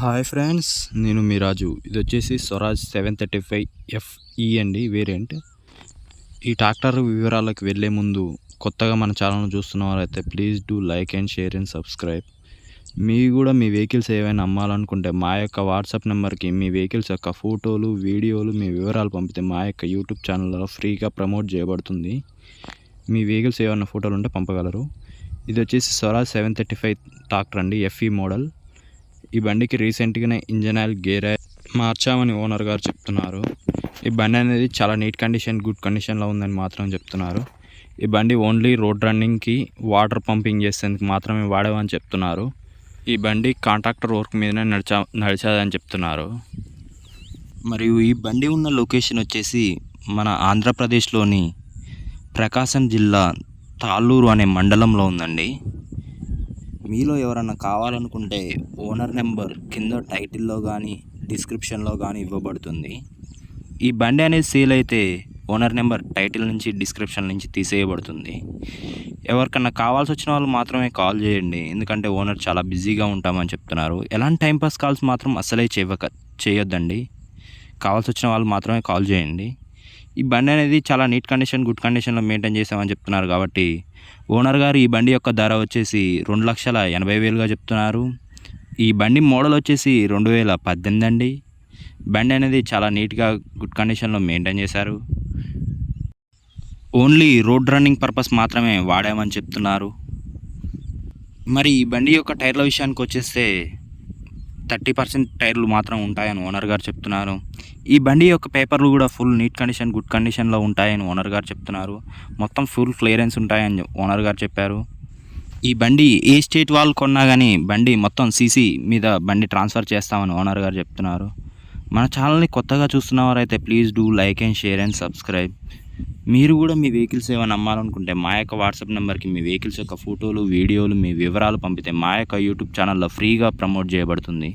Hi friends నేను మీ రాజు. ఇది వచ్చేసి Swaraj seven thirty five FE అండి వేరియంట్. ఈ ట్రాక్టర్ వివరాలకు వెళ్ళే ముందు కొత్తగా మన ఛానల్ చూస్తున్న వారైతే please do like and share and subscribe. మీ కూడా మీ వెహికల్స్ ఏవైనా అమ్మాలనుకుంటే మా యొక్క వాట్సాప్ నెంబర్కి మీ వెహికల్స్ యొక్క ఫోటోలు వీడియోలు మీ వివరాలు పంపితే మా యొక్క యూట్యూబ్ ఛానల్లో ఫ్రీగా ప్రమోట్ చేయబడుతుంది. మీ వెహికల్స్ ఏమైనా ఫోటోలు ఉంటే పంపగలరు. ఇది వచ్చేసి Swaraj seven thirty five tractor అండి ఎఫ్ఈ మోడల్. ఈ బండికి రీసెంట్గానే ఇంజన్ ఆయిల్ గేర్ ఆయిల్ మార్చామని ఓనర్ గారు చెప్తున్నారు. ఈ బండి అనేది చాలా నీట్ కండిషన్ గుడ్ కండిషన్లో ఉందని మాత్రం చెప్తున్నారు. ఈ బండి ఓన్లీ రోడ్ రన్నింగ్కి వాటర్ పంపింగ్ చేసేందుకు మాత్రమే వాడేవని చెప్తున్నారు. ఈ బండి కాంట్రాక్టర్ వర్క్ మీదనే నడిచా నడిచాదని చెప్తున్నారు. మరియు ఈ బండి ఉన్న లొకేషన్ వచ్చేసి మన ఆంధ్రప్రదేశ్లోని ప్రకాశం జిల్లా తాళ్ళూరు అనే మండలంలో ఉందండి. మీలో ఎవరన్నా కావాలనుకుంటే ఓనర్ నెంబర్ కింద టైటిల్లో కానీ డిస్క్రిప్షన్లో కానీ ఇవ్వబడుతుంది. ఈ బండి అనేది సేల్ అయితే ఓనర్ నెంబర్ టైటిల్ నుంచి డిస్క్రిప్షన్ నుంచి తీసేయబడుతుంది. ఎవరికన్నా కావాల్సి వచ్చిన వాళ్ళు మాత్రమే కాల్ చేయండి. ఎందుకంటే ఓనర్ చాలా బిజీగా ఉంటామని చెప్తున్నారు. ఎలాంటి టైంపాస్ కాల్స్ మాత్రం అసలే చేయక చేయొద్దండి. కావాల్సి వచ్చిన వాళ్ళు మాత్రమే కాల్ చేయండి. ఈ బండి అనేది చాలా నీట్ కండిషన్ గుడ్ కండిషన్లో మెయింటైన్ చేసామని చెప్తున్నారు కాబట్టి ఓనర్ గారు ఈ బండి యొక్క ధర వచ్చేసి రెండు లక్షల ఎనభై వేలుగా చెప్తున్నారు. ఈ బండి మోడల్ వచ్చేసి రెండు వేల పద్దెనిమిది అండి. బండి అనేది చాలా నీట్గా గుడ్ కండిషన్లో మెయింటైన్ చేశారు. ఓన్లీ రోడ్ రన్నింగ్ పర్పస్ మాత్రమే వాడామని చెప్తున్నారు. మరి ఈ బండి యొక్క టైర్ల విషయానికి వచ్చేస్తే థర్టీ పర్సెంట్ టైర్లు మాత్రం ఉంటాయని ఓనర్ గారు చెప్తున్నారు. ఈ బండి యొక్క పేపర్లు కూడా ఫుల్ నీట్ కండిషన్ గుడ్ కండిషన్లో ఉంటాయని ఓనర్ గారు చెప్తున్నారు. మొత్తం ఫుల్ క్లియరెన్స్ ఉంటాయని ఓనర్ గారు చెప్పారు. ఈ బండి ఏ స్టేట్ వాళ్ళు కొన్నా కానీ బండి మొత్తం సీసీ మీద బండి ట్రాన్స్ఫర్ చేస్తామని ఓనర్ గారు చెప్తున్నారు. మన ఛానల్ని కొత్తగా చూస్తున్న వారైతే please do like and share and subscribe. మీరు కూడా మీ వెహికల్స్ ఏమైనా అమ్మాలనుకుంటే మా యొక్క వాట్సాప్ నెంబర్కి మీ వెహికల్స్ యొక్క ఫోటోలు వీడియోలు మీ వివరాలు పంపితే మా యొక్క యూట్యూబ్ ఛానల్లో ఫ్రీగా ప్రమోట్ చేయబడుతుంది.